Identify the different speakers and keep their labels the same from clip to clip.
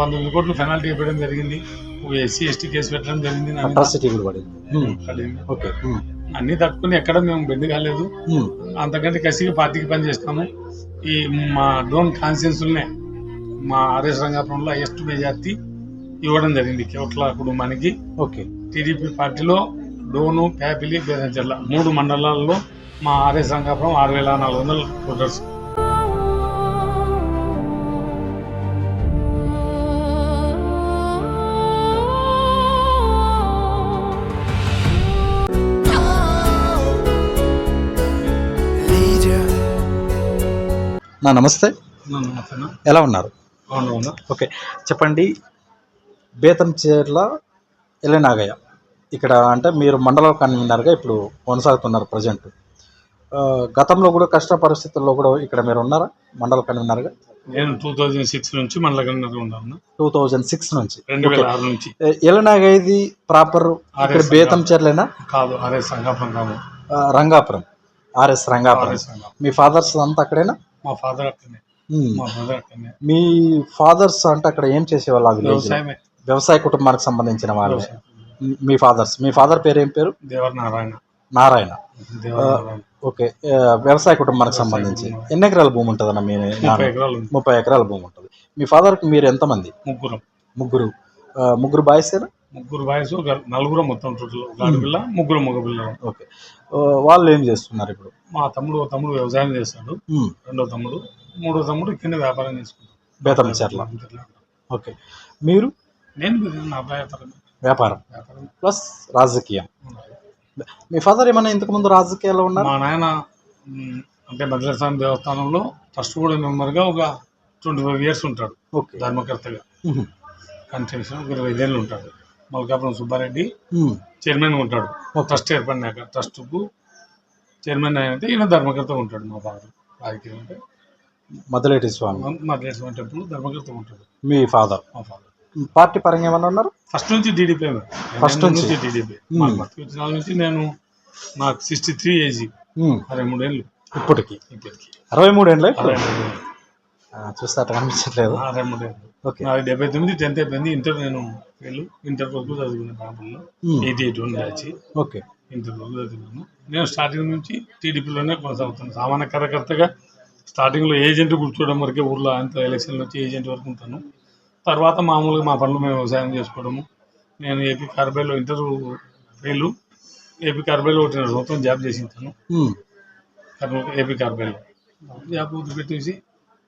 Speaker 1: పంతొమ్మిది కోట్లు పెనాల్టీ ఇవ్వడం జరిగింది. ఒక ఎస్సీ ఎస్టీ కేసు పెట్టడం జరిగింది.
Speaker 2: అట్రాసిటీ కూడా పడింది. ఓకే.
Speaker 1: అన్ని తట్టుకుని ఎక్కడ మేము బెండ్ కాలేదు. అంతకంటే కసిగా పార్టీకి పనిచేస్తాము ఈ మా డోన్ కాన్స్టిట్యూన్సీలనే మా ఆర్ఎస్ రంగాపురంలో హైయెస్ట్ మెజార్టీ ఇవ్వడం జరిగింది. కేవట్ల కుటుంబానికి
Speaker 2: ఓకే.
Speaker 1: టీడీపీ పార్టీలో డోను ప్యాపిలి బేదంచెర్ల మూడు మండలాల్లో మా ఆర్ఎస్ రంగాపురం ఆరు వేల నాలుగు వందల ఓటర్స్.
Speaker 2: నా నమస్తే. ఎలా ఉన్నారు?
Speaker 1: అవును
Speaker 2: ఓకే. చెప్పండి. బేతం చేర్ల ఎల్లనాగయ్య ఇక్కడ అంటే మీరు మండల కన్వీనర్గా ఇప్పుడు కొనసాగుతున్నారు ప్రజెంట్. గతంలో కూడా కష్ట పరిస్థితుల్లో కూడా ఇక్కడ మీరు ఉన్నారా? మండల కన్వీనర్గా
Speaker 1: నేను టూ థౌజండ్ సిక్స్ నుంచి మండలకన్నర ఉన్నాను.
Speaker 2: టూ థౌజండ్ సిక్స్ నుంచి.
Speaker 1: రెండు వేల ఆరు నుంచి.
Speaker 2: ఎల్లనాగయ్యది ప్రాపర్ ఇక్కడ
Speaker 1: RS
Speaker 2: బేతం చేర్లేనా?
Speaker 1: కాదు ఆర్ఎస్ రంగాపురం. గ్రామం
Speaker 2: రంగాపురం. ఆర్ఎస్ రంగాపురం మీ ఫాదర్స్ అంతా అక్కడేనా?
Speaker 1: మా ఫాదర్ అక్కడనే. మా బ్రదర్ అక్కడనే.
Speaker 2: మీ ఫాదర్స్ అంటే అక్కడ ఏం చేసేవాళ్ళు ఆ విలేజ్
Speaker 1: వ్యవసాయమే.
Speaker 2: వ్యవసాయ కుటుంబానికి సంబంధించిన వాళ్ళు.
Speaker 1: వ్యవసాయం.
Speaker 2: మీ ఫాదర్స్ మీ ఫాదర్ పేరు ఏం పేరు?
Speaker 1: దేవర నారాయణ.
Speaker 2: ఓకే. ఆ, వ్యవసాయ కుటుంబానికి సంబంధించి ఎన్ని ఎకరాల భూమి ఉంటుందన్న మీ
Speaker 1: ముప్పై
Speaker 2: నాన్న?
Speaker 1: ఎకరాలు ఉంది.
Speaker 2: ముప్పై ఎకరాల భూమి ఉంటుంది. మీ ఫాదర్కి మీరు ఎంతమంది?
Speaker 1: ముగ్గురం.
Speaker 2: ముగ్గురు. ఆ, ముగ్గురు బాయ్సేనా
Speaker 1: ముగ్గురు వయసు నలుగురు మొత్తం టోటల్ ఆడపిల్ల ముగ్గురు మగ పిల్లలు
Speaker 2: ఓకే వాళ్ళు ఏం చేస్తున్నారు ఇప్పుడు?
Speaker 1: మా తమ్ముడు తమ్ముడు వ్యవసాయం చేస్తాడు. రెండో తమ్ముడు మూడో తమ్ముడు కింద వ్యాపారం చేసుకుంటాడు.
Speaker 2: బేతం చెర్ల. ఓకే. మీరు?
Speaker 1: నేను నా వ్యాపారం.
Speaker 2: వ్యాపారం. ప్లస్ రాజకీయం. మీ ఫాదర్ ఏమైనా ఇంతకు ముందు రాజకీయాల్లో ఉన్నారు?
Speaker 1: మా నాయన అంటే భద్రస్వామి దేవస్థానంలో ట్రస్ట్ బోర్డు మెంబర్గా ఒక ట్వంటీ ఫైవ్ ఇయర్స్ ఉంటాడు
Speaker 2: ఓకే.
Speaker 1: ధర్మకర్తగా. కంటిన్యూషన్ ఒక ఇరవై ఐదేళ్ళు ఉంటాడు. మల్కాపురం సుబ్బారెడ్డి చైర్మన్ ఉంటాడు. ట్రస్ట్ ఏర్పడినాక ట్రస్ట్కు చైర్మన్ అయినట్టు ఈయన ధర్మకర్త ఉంటాడు మా ఫాదర్ రాజకీయం అంటే.
Speaker 2: మదిలేటి స్వామి.
Speaker 1: మద్రేశ్వరం టెంపుల్ ధర్మకర్త ఉంటాడు.
Speaker 2: మీ ఫాదర్.
Speaker 1: మా ఫాదర్.
Speaker 2: పార్టీ పరంగా ఏమన్నా ఉన్నారు?
Speaker 1: ఫస్ట్ నుంచి టీడీపీ
Speaker 2: First నుంచి?
Speaker 1: టీడీపీ వచ్చిన నుంచి నేను నాకు సిక్స్టీ త్రీ ఏజ్ అరవై మూడేళ్ళు
Speaker 2: ఇప్పటికి.
Speaker 1: ఇప్పటికి.
Speaker 2: అరవై మూడు ఇప్పుడు
Speaker 1: అరవై మూడేళ్ళు
Speaker 2: ఆ, చూస్తే అట్లా కనిపించట్లేదు. ఓకే.
Speaker 1: డెబ్బై తొమ్మిది టెన్త్ అయిపోయింది. ఇంటర్ నేను ఫెయిల్ ఇంటర్ వరకు చదువుకున్న ప్రాంతంలో
Speaker 2: Hmm.
Speaker 1: Eighty eight one batch.
Speaker 2: Okay.
Speaker 1: Inter వరకు చదువుకున్నాను. నేను స్టార్టింగ్ నుంచి టీడీపీలోనే కొనసాగుతాను. సామాన్య కార్యకర్తగా స్టార్టింగ్లో ఏజెంట్ కూర్చోవడం వరకే ఊర్లో అంత ఎలక్షన్ వచ్చి ఏజెంట్ వరకు ఉంటాను. తర్వాత మామూలుగా మా పనులు మేము వ్యవసాయం చేసుకోవడము. నేను ఏపీ కార్బైలో ఇంటర్ ఫెయిల్. ఏపీ కార్బైలో ఒకటి సంవత్సరం జాబ్
Speaker 2: ఉమ్,
Speaker 1: కర్నూలు ఏపీ కార్బైలో. జాబ్ వదిలిపెట్టేసి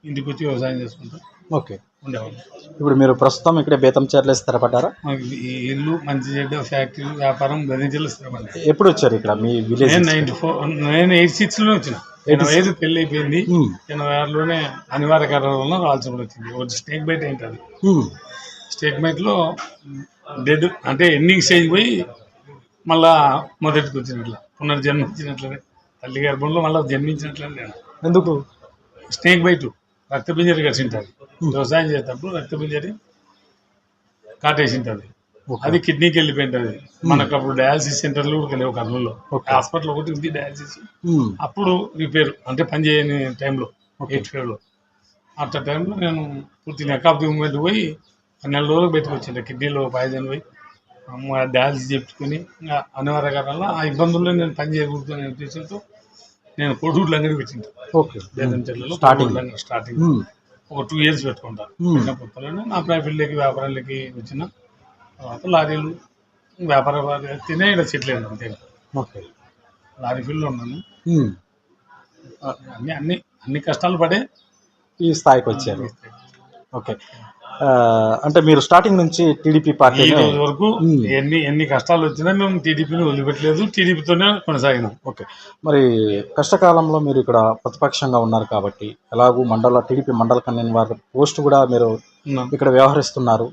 Speaker 1: ఇంటికి వచ్చి వ్యవసాయం చేసుకుంటూ
Speaker 2: ఓకే.
Speaker 1: ఉండేవాళ్ళు
Speaker 2: ఇప్పుడు మీరు ప్రస్తుతం ఇక్కడే బేతం చేర్లే స్థిరపడ్డారా?
Speaker 1: మాకు ఈ ఇల్లు మంచి చెడ్డ ఫ్యాక్టరీ వ్యాపారం గదించలు స్థిరపడ్డాయి.
Speaker 2: ఎప్పుడు వచ్చారు ఇక్కడ మీ విలేజ్?
Speaker 1: నేను నైన్టీ ఫోర్ నేను ఎయిట్ సిక్స్లోనే వచ్చిన. ఎనభై ఐదు పెళ్ళి అయిపోయింది.
Speaker 2: ఉమ్,
Speaker 1: ఎనభై ఆరులోనే అనివార్య కారణాల వల్ల రావాల్సి కూడా వచ్చింది. ఒకటి స్నేక్ బైట్ ఏంటి అది?
Speaker 2: ఉమ్,
Speaker 1: స్నేక్ బైట్లో డెడ్ అంటే ఎండింగ్ స్టేజ్ పోయి మళ్ళా మొదటికి వచ్చినట్ల పునర్జన్మించినట్లనే తల్లి గర్భంలో మళ్ళీ జన్మించినట్లనే నేను.
Speaker 2: ఎందుకు?
Speaker 1: Snake bite. రక్తపింజరి కట్టింటుంది వ్యవసాయం చేసేటప్పుడు రక్తపింజరి కాటేసింటుంది
Speaker 2: ఓకే.
Speaker 1: అది కిడ్నీకి వెళ్ళిపోయింటుంది. మనకు అప్పుడు డయాలసిస్ సెంటర్లు కూడా లేవు కర్నూలులో. హాస్పిటల్ ఒకటి ఉంది డయాలసిస్. అప్పుడు రిపేర్ అంటే పని చేయని టైంలో ఎయిట్ ఫైవ్లో అట్ట టైంలో నేను పూర్తి నెక్ ఆఫ్ ది మూమెంట్ పోయి నెల రోజులు బయటకు వచ్చిండే. కిడ్నీలో పాయిజన్ పోయి డయాలసిస్ చెప్పుకొని అనివార్య కారణాల ఆ ఇబ్బందుల్లో నేను పని చేయకూడదు అనే ఉద్దేశంతో నేను కోడూరు లంగడి పెట్టింది
Speaker 2: ఓకే.
Speaker 1: స్టార్టింగ్
Speaker 2: ఉమ్,
Speaker 1: ఒక టూ ఇయర్స్ పెట్టుకుంటాను కొత్తలోనే నా ప్రైవేట్లోకి వ్యాపారాలకి వచ్చిన తర్వాత లారీలు వ్యాపార తినే ఇక్కడ సెటిల్ అయ్యాను అంతే
Speaker 2: ఓకే.
Speaker 1: లారీ ఫీల్డ్లో ఉన్నాను. అన్ని అన్ని అన్ని కష్టాలు పడే
Speaker 2: ఈ స్థాయికి వచ్చారు. ఓకే. అంటే మీరు స్టార్టింగ్ నుంచి టీడీపీ
Speaker 1: ఈ
Speaker 2: పార్టీ
Speaker 1: రోజు వరకు. ఎన్ని ఎన్ని కష్టాలు వచ్చినా మేము టీడీపీని వదిలిపెట్టలేదు. టీడీపీతోనే కొనసాగినాం.
Speaker 2: ఓకే. మరి కష్టకాలంలో మీరు ఇక్కడ ప్రతిపక్షంగా ఉన్నారు కాబట్టి ఎలాగూ మండల టీడీపీ మండల కన్వీనర్ వారి పోస్ట్ కూడా మీరు. ఇక్కడ వ్యవహరిస్తున్నారు.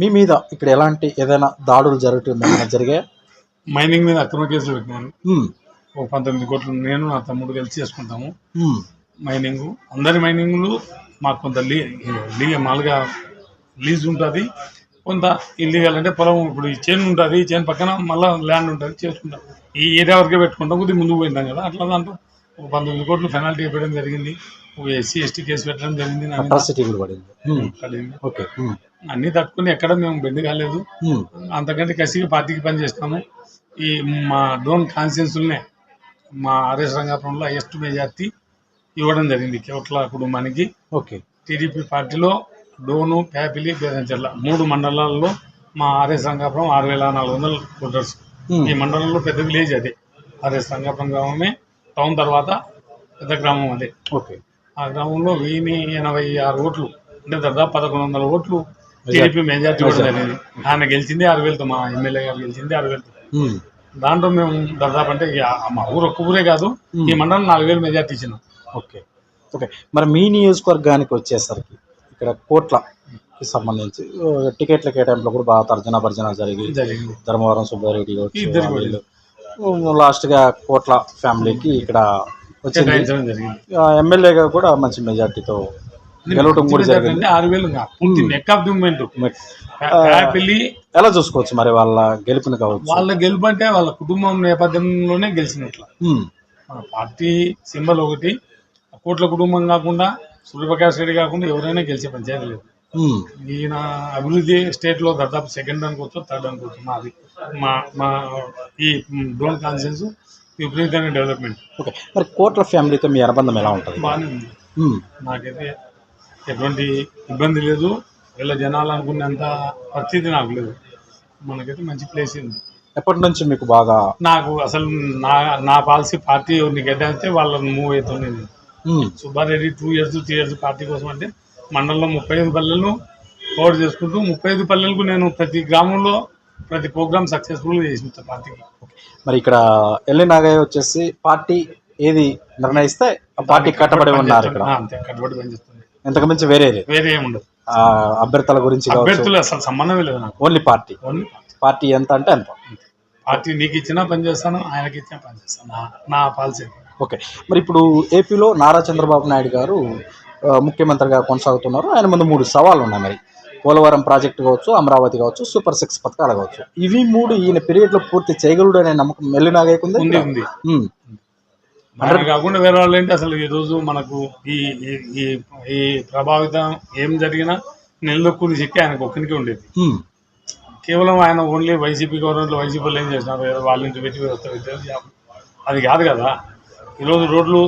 Speaker 2: మీ మీద ఇక్కడ ఎలాంటి ఏదైనా దాడులు జరగటం ఏమైనా జరిగాయా?
Speaker 1: మైనింగ్ మీద అక్రమ కేసులు పెట్టినాను. ఒక పంతొమ్మిది కోట్లు నేను నా తమ్ముడు కలిసి చేసుకుంటాము. మైనింగ్ అందరి మైనింగ్లు మాకు కొంత లీ లీ మామూలుగా లీజ్ ఉంటుంది. కొంత ఇల్లీగల్ అంటే పొలం ఇప్పుడు ఈ చేను ఉంటుంది చేను పక్కన మళ్ళీ ల్యాండ్ ఉంటుంది చేసుకుంటాం. ఈ ఏరియా వరకే పెట్టుకుంటాం కొద్దిగా ముందుకు పోయింటాం కదా. అట్లా దాంట్లో ఒక పంతొమ్మిది కోట్లు పెనాల్టీ ఇవ్వడం జరిగింది. ఎస్సీ ఎస్టీ కేసు పెట్టడం జరిగింది.
Speaker 2: ఓకే.
Speaker 1: అన్ని తట్టుకుని ఎక్కడ మేము బెండ్ కాలేదు. అంతకంటే కసిగా పార్టీకి పని చేస్తాము. ఈ మా డోన్ కాన్స్టిట్యూన్సీలనే మా ఆర్ఎస్ రంగాపురంలో హైయెస్ట్ మెజార్టీ ఇవ్వడం జరిగింది. కేవట్ల కుటుంబానికి.
Speaker 2: ఓకే.
Speaker 1: టీడీపీ పార్టీలో డోను ప్యాపిలి బేదంచెర్ల మూడు మండలాల్లో మా ఆర్ఎస్ రంగాపురం ఆరు వేల నాలుగు వందల ఓటర్స్ ఈ మండలంలో పెద్ద విలేజ్ అదే. ఆర్ఎస్ రంగాపురం గ్రామమే టౌన్ తర్వాత పెద్ద గ్రామం అదే.
Speaker 2: ఓకే.
Speaker 1: ఆ గ్రామంలో వెయ్యి ఎనభై ఆరు ఓట్లు. అంటే దాదాపు పదకొండు వందల ఓట్లు టీడీపీ మెజార్టీ కూడా ఆయన గెలిచింది ఆరు వేలతో మా ఎమ్మెల్యే గారు గెలిచింది ఆరు వేలతో. దాంట్లో మేము దాదాపు అంటే మా ఊరు ఒక్క ఊరే కాదు ఈ మండలం నాలుగు వేలు మెజార్టీ ఇచ్చినాం.
Speaker 2: ఓకే. ఓకే. మరి మీ నియోజకవర్గానికి వచ్చేసరికి ఇక్కడ కోట్లకి సంబంధించి టికెట్ల కేటాయింపులో కూడా బాగా తర్జన భర్జన జరిగి
Speaker 1: జరిగింది.
Speaker 2: ధర్మవరం సుబ్బారెడ్డి వీళ్ళు. లాస్ట్గా కోట్ల ఫ్యామిలీకి ఇక్కడ వచ్చింది. ఎమ్మెల్యేగా కూడా మంచి మెజార్టీతో గెలవడం కూడా జరిగింది.
Speaker 1: ఆరు వేలు
Speaker 2: ఎలా చూసుకోవచ్చు మరి వాళ్ళ గెలుపుని కావచ్చు?
Speaker 1: వాళ్ళ గెలుపు అంటే వాళ్ళ కుటుంబం నేపథ్యంలోనే గెలిచినట్లు. పార్టీ సింబల్ ఒకటి కోట్ల కుటుంబం కాకుండా సూర్యప్రకాష్ రెడ్డి కాకుండా ఎవరైనా గెలిచే పంచాయతీ లేదు. ఈయన అభివృద్ధి స్టేట్లో దాదాపు సెకండ్ అనుకోవచ్చు థర్డ్ అనుకోవచ్చు మాది మా మా ఈ డోన్ కాన్సెన్స్ విపరీతమైన డెవలప్మెంట్.
Speaker 2: ఓకే. మరి కోట్ల ఫ్యామిలీతో మీ అనుబంధం ఎలా ఉంటుంది?
Speaker 1: బాగానే ఉంది. నాకైతే ఎటువంటి ఇబ్బంది లేదు. వీళ్ళ జనాలు అనుకునేంత పరిస్థితి నాకు లేదు. మనకైతే మంచి ప్లేస్ ఉంది.
Speaker 2: ఎప్పటి నుంచి మీకు బాగా
Speaker 1: నాకు అసలు నా నా పాలసీ పార్టీ ఎవరిని కేటాయిస్తే వాళ్ళని మూవ్ అవుతుంది Subba Reddy two years three years party కోసం అంటే మండలంలో ముప్పై ఐదు పల్లెలను కవర్ చేసుకుంటూ ముప్పై ఐదు పల్లెలకు నేను ప్రతి గ్రామంలో ప్రతి ప్రోగ్రామ్ సక్సెస్ఫుల్గా చేసిన పార్టీకి
Speaker 2: మరి ఇక్కడ ఎల్లి నాగయ్య వచ్చేసి పార్టీ ఏది నిర్ణయిస్తే ఆ పార్టీ కట్టబడి ఉన్నారు ఇక్కడ.
Speaker 1: అంతే. కట్టుబడి పనిచేస్తుంది
Speaker 2: ఇంతకు మించి వేరే
Speaker 1: వేరే
Speaker 2: ఆ, అభ్యర్థుల గురించి
Speaker 1: అభ్యర్థులు అసలు సంబంధమే లేదు నాకు.
Speaker 2: ఓన్లీ పార్టీ
Speaker 1: ఓన్లీ
Speaker 2: పార్టీ ఎంత అంటే అంత.
Speaker 1: పార్టీ నీకు ఇచ్చినా పని చేస్తాను ఆయనకి ఇచ్చినా పని చేస్తాను. నా నా పాలసీ
Speaker 2: ఓకే. మరి ఇప్పుడు ఏపీలో నారా చంద్రబాబు నాయుడు గారు ముఖ్యమంత్రిగా కొనసాగుతున్నారు. ఆయన ముందు మూడు సవాళ్ళు ఉన్నాయి మరి. పోలవరం ప్రాజెక్టు కావచ్చు అమరావతి కావచ్చు సూపర్ సిక్స్ పథకాలు కావచ్చు. ఇవి మూడు ఈయన పీరియడ్లో పూర్తి చేయగలడు అనే నమ్మకం మెల్లి నాగయ్యకుంది
Speaker 1: ఉంది ఉంది. కాకుండా వేరే వాళ్ళు ఏంటి అసలు? ఈ రోజు మనకు ఈ ఈ- ఈ ప్రభావితం ఏం జరిగినా నిలదొక్కుని శక్తి ఆయనకు ఒక్కరికి ఉండేది. కేవలం ఆయన ఓన్లీ వైసీపీ గవర్నమెంట్లో వైసీపీలో ఏం చేసినారు? వాళ్ళ నుంచి పెట్టి పెట్టి అది కాదు కదా. ఈరోజు రోడ్లు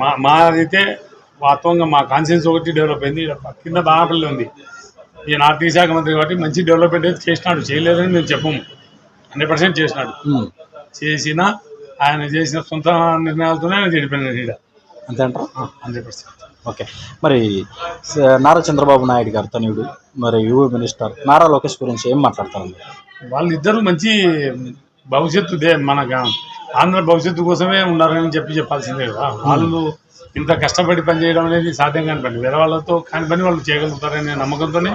Speaker 1: మా మాదైతే వాస్తవంగా మా కాన్షియన్స్ ఒకటి డెవలప్ అయింది. కింద బాణపల్లి ఉంది. ఈయన ఆర్థిక శాఖ మంత్రి కాబట్టి మంచి డెవలప్మెంట్ అయితే చేసినాడు. చేయలేదని మేము చెప్పము. హండ్రెడ్ పర్సెంట్ చేసినాడు. చేసిన ఆయన చేసిన సొంత నిర్ణయాలతోనే ఆయన చెడిపోయినాడు ఈడ.
Speaker 2: అంతే అంటారా?
Speaker 1: Hundred percent.
Speaker 2: ఓకే. మరి నారా చంద్రబాబు నాయుడు గారు తనయుడు మరి యువ మినిస్టర్ నారా లోకేష్ గురించి ఏం మాట్లాడతారు?
Speaker 1: వాళ్ళిద్దరూ మంచి భవిష్యత్తు మన ఆంధ్ర భవిష్యత్తు కోసమే ఉన్నారని చెప్పి చెప్పాల్సిందే కదా. వాళ్ళు ఇంత కష్టపడి పనిచేయడం అనేది సాధ్యం కాని పని. వేరే వాళ్ళతో కాని పని వాళ్ళు చేయగలుగుతారనే నమ్మకంతోనే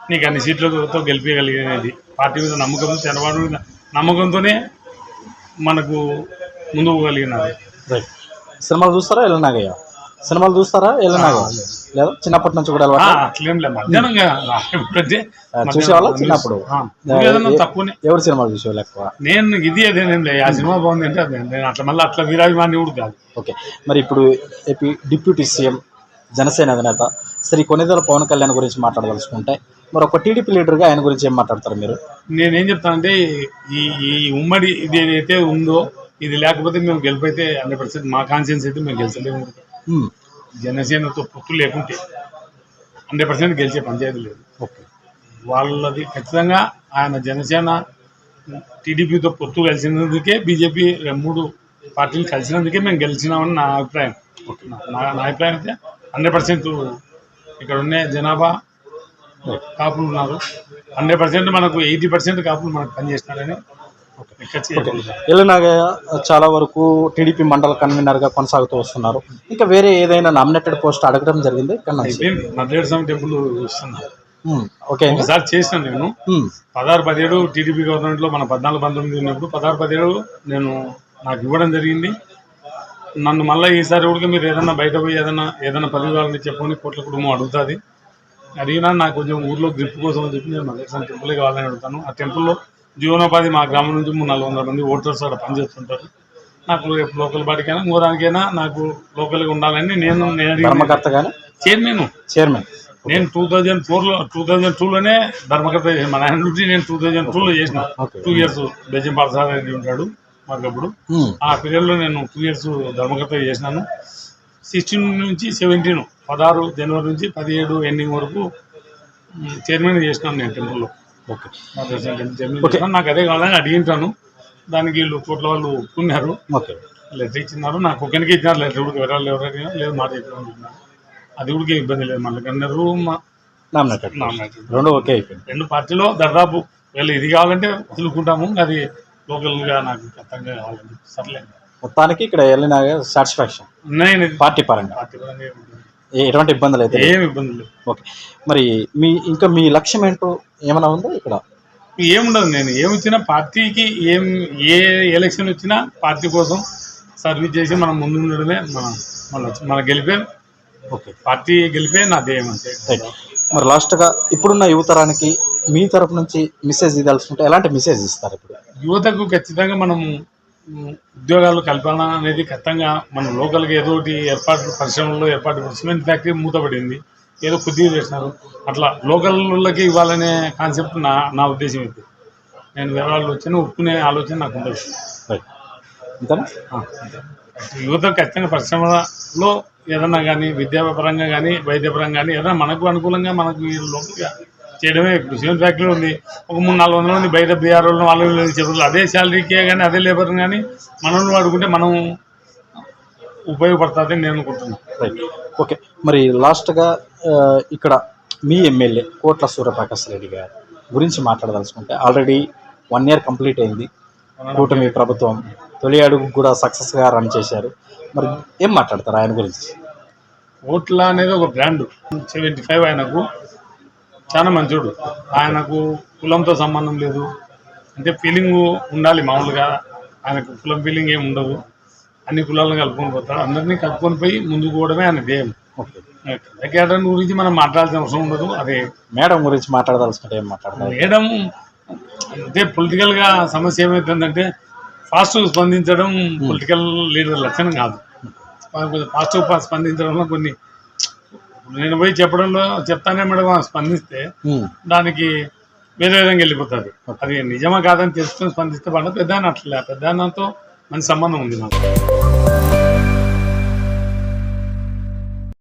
Speaker 1: నీకు అన్ని సీట్లతో గెలిపించగలిగేది పార్టీ మీద నమ్మకం చంద్రబాబు మీద నమ్మకంతోనే మనకు ముందుకు కలిగినది
Speaker 2: రైట్ సినిమాలు చూస్తారా ఎల్లనాగయ్య సినిమాలు చూస్తారా ఎల్ల లేదా? చిన్నప్పటి నుంచి కూడా చూసేవాళ్ళ చిన్నప్పుడు? ఎవరు సినిమాలు చూసేవాళ్ళు ఎక్కువ?
Speaker 1: నేను ఇది అదేనేం లేదు. ఆ సినిమా బాగుంది అంటే నేను అట్లా మళ్ళీ అట్లా వీరాభిమాని కూడా కాదు.
Speaker 2: ఓకే. మరి ఇప్పుడు ఏపీ డిప్యూటీ సీఎం జనసేన అధినేత శ్రీ కొనిదెల పవన్ కళ్యాణ్ గురించి మాట్లాడదలుచుకుంటే మరి ఒక టీడీపీ లీడర్గా ఆయన గురించి ఏం మాట్లాడతారు మీరు?
Speaker 1: నేనేం చెప్తానంటే ఈ ఈ ఉమ్మడి ఇది ఏదైతే ఉందో ఇది లేకపోతే మేము గెలిపైతే హండ్రెడ్ పర్సెంట్ మా కాన్షియన్స్ అయితే మేము గెలిచలేము. జనసేనతో పొత్తు లేకుంటే హండ్రెడ్ పర్సెంట్ గెలిచే పంచాయతీ లేదు.
Speaker 2: ఓకే.
Speaker 1: వాళ్ళది ఖచ్చితంగా ఆయన జనసేన టీడీపీతో పొత్తు కలిసినందుకే బీజేపీ మూడు పార్టీలు కలిసినందుకే మేము గెలిచినామని నా అభిప్రాయం. నా- నా నా అభిప్రాయం అయితే హండ్రెడ్ పర్సెంట్ ఇక్కడ ఉన్న జనాభా కాపులు ఉన్నారు. హండ్రెడ్ పర్సెంట్ మనకు ఎయిటీ పర్సెంట్ కాపులు మనకు పనిచేస్తున్నారని ఖచ్చితంగా
Speaker 2: ఎల్ల నాగయ్య చాలా వరకు టీడీపీ మండల కన్వీనర్గా కొనసాగుతూ వస్తున్నారు. ఇంకా వేరే ఏదైనా నామినేటెడ్ పోస్ట్ అడగడం జరిగింది? ఓకే.
Speaker 1: ఒకసారి చేసిన నేను. పదహారు పదిహేడు టీడీపీ గవర్నమెంట్లో మన పద్నాలుగు పంతొమ్మిది ఉన్నప్పుడు పదహారు పదిహేడు నేను నాకు ఇవ్వడం జరిగింది. నన్ను మళ్ళీ ఈసారి కూడా మీరు ఏదన్నా బయట పోయి ఏదన్నా ఏదన్నా పదవి చెప్పని కోట్ల కుటుంబం అడుగుతుంది. అడిగినా నాకు కొంచెం ఊర్లో గ్రిప్ కోసం అని చెప్పి నేను మల్లేశ్వరం టెంపుల్ కావాలని అడుగుతాను. ఆ టెంపుల్లో జీవనోపాధి మా గ్రామం నుంచి మూడు నాలుగు వందల మంది ఓటర్స్ అక్కడ పనిచేస్తుంటారు. నాకు రేపు లోకల్ బాడీకైనా ఇంకో దానికైనా నాకు లోకల్గా ఉండాలని నేను నేను
Speaker 2: ధర్మకర్త కానీ
Speaker 1: చైర్మన్.
Speaker 2: చైర్మన్.
Speaker 1: నేను టూ థౌజండ్ ఫోర్లో టూ థౌజండ్ టూలోనే ధర్మకర్త మా నాయన నుంచి నేను టూ థౌజండ్ టూలో చేసిన. టూ ఇయర్స్ బెజ్జం పాలసార రెడ్డి ఉంటాడు మాకప్పుడు
Speaker 2: ఉమ్,
Speaker 1: ఆ పీరియడ్లో నేను టూ ఇయర్స్ ధర్మకర్త చేసినాను. సిక్స్టీన్ నుంచి సెవెంటీన్ పదహారు జనవరి నుంచి పదిహేడు ఎండింగ్ వరకు చైర్మన్ చేసినాను నేను టెంపుల్లో.
Speaker 2: ఓకే.
Speaker 1: నాకు అదే కావాలని అడిగింటాను దానికి వీళ్ళు కోట్ల వాళ్ళు ఒప్పుకున్నారు.
Speaker 2: ఓకే.
Speaker 1: లెటర్ ఇచ్చినారు. నాకు ఒక్కరికి ఇచ్చినారు. లెటర్ కూడా ఎవరు ఎవరైనా లేదు మాట అది కూడా ఇబ్బంది లేదు. మళ్ళీ కన్నారు మా
Speaker 2: రెండు ఓకే అయిపోయింది.
Speaker 1: రెండు పార్టీలో దాదాపు వీళ్ళు ఇది కావాలంటే వదులుకుంటాము. అది లోకల్గా నాకు ఖచ్చితంగా కావాలని. సర్లే.
Speaker 2: మొత్తానికి ఇక్కడ వెళ్ళిన సాటిస్ఫాక్షన్ పార్టీ పరంగా.
Speaker 1: పార్టీ పరంగా
Speaker 2: ఎటువంటి ఇబ్బందులు అయితే.
Speaker 1: ఏమి ఇబ్బంది లేదు
Speaker 2: ఓకే. మరి మీ ఇంకా మీ లక్ష్యం ఏంటో ఏమైనా ఉందా ఇక్కడ?
Speaker 1: ఏముండదు నేను. ఏమి వచ్చినా పార్టీకి ఏం ఏ ఎలక్షన్ వచ్చినా పార్టీ కోసం సర్వీస్ చేసి మనం ముందు ఉండడమే మన మన మన గెలిపే
Speaker 2: ఓకే.
Speaker 1: పార్టీ గెలిపే నా ధ్యేయం అంతే.
Speaker 2: మరి లాస్ట్గా ఇప్పుడున్న యువతరానికి మీ తరపు నుంచి మెసేజ్ ఇదాల్సుకుంటే ఎలాంటి మెసేజ్ ఇస్తారు ఇప్పుడు?
Speaker 1: యువతకు ఖచ్చితంగా మనం ఉమ్, ఉద్యోగాలు కల్పన అనేది ఖచ్చితంగా మనం లోకల్గా ఏదో ఒకటి ఏర్పాటు పరిశ్రమల్లో ఏర్పాటు సిమెంట్ ఫ్యాక్టరీ మూతపడింది. ఏదో కొద్దిగా చేసినారు. అట్లా లోకల్లోకి ఇవ్వాలనే కాన్సెప్ట్ నా నా ఉద్దేశం ఇది. నేను వేరే వాళ్ళు వచ్చిన ఒప్పుకునే ఆలోచన నాకు ఉండదు.
Speaker 2: అంతేనా.
Speaker 1: యువత ఖచ్చితంగా పరిశ్రమలో ఏదన్నా కానీ విద్యాపరంగా కానీ వైద్యపరంగా కానీ ఏదైనా మనకు అనుకూలంగా మనకు ఈ లోకల్గా చేయడమే ఇప్పుడు సిమెంట్ ఫ్యాక్టరీ ఉంది. ఒక మూడు నాలుగు వందల మంది బయట బీఆర్ వాళ్ళు వాళ్ళు అదే శాలరీకే కానీ అదే లేబర్ కానీ మనం వాడుకుంటే మనం ఉపయోగపడుతుందని నేను అనుకుంటున్నాను
Speaker 2: రైట్ ఓకే మరి లాస్ట్గా ఇక్కడ మీ ఎమ్మెల్యే కోట్ల సూర్యప్రకాశ్ రెడ్డి గారు గురించి మాట్లాడదలుచుకుంటే ఆల్రెడీ వన్ ఇయర్ కంప్లీట్ అయింది. కూటమి ప్రభుత్వం తొలి అడుగు కూడా సక్సెస్గా రన్ చేశారు. మరి ఏం మాట్లాడతారు ఆయన గురించి?
Speaker 1: ఓట్ల అనేది ఒక బ్రాండ్ సెవెంటీ ఫైవ్ ఆయనకు చాలా మంచోడు. ఆయనకు కులంతో సంబంధం లేదు. అంటే ఫీలింగ్ ఉండాలి మామూలుగా. ఆయనకు కులం ఫీలింగ్ ఏమి ఉండదు. అన్ని కులాలను కలుపుకొని పోతాడు. అందరినీ కలుపుకొని పోయి ముందుకు పోవడమే ఆయన ధ్యేయం. కేటగిరీ గురించి మనం మాట్లాడాల్సిన అవసరం ఉండదు. అదే
Speaker 2: మేడం గురించి మాట్లాడదలుచుకుంటే ఏం మాట్లాడతారు?
Speaker 1: మేడం అంటే పొలిటికల్గా సమస్య ఏమవుతుందంటే ఫాస్ట్ స్పందించడం పొలిటికల్ లీడర్ లక్షణం కాదు. కొంచెం ఫాస్ట్ స్పందించడంలో కొన్ని నేను పోయి చెప్పడంలో చెప్తానే మేడం స్పందిస్తే దానికి వేరే విధంగా వెళ్ళిపోతుంది అది నిజమా కాదని తెలుసుకొని స్పందిస్తే పడ పెద్ద అట్లా పెద్ద మంచి సంబంధం ఉంది నాకు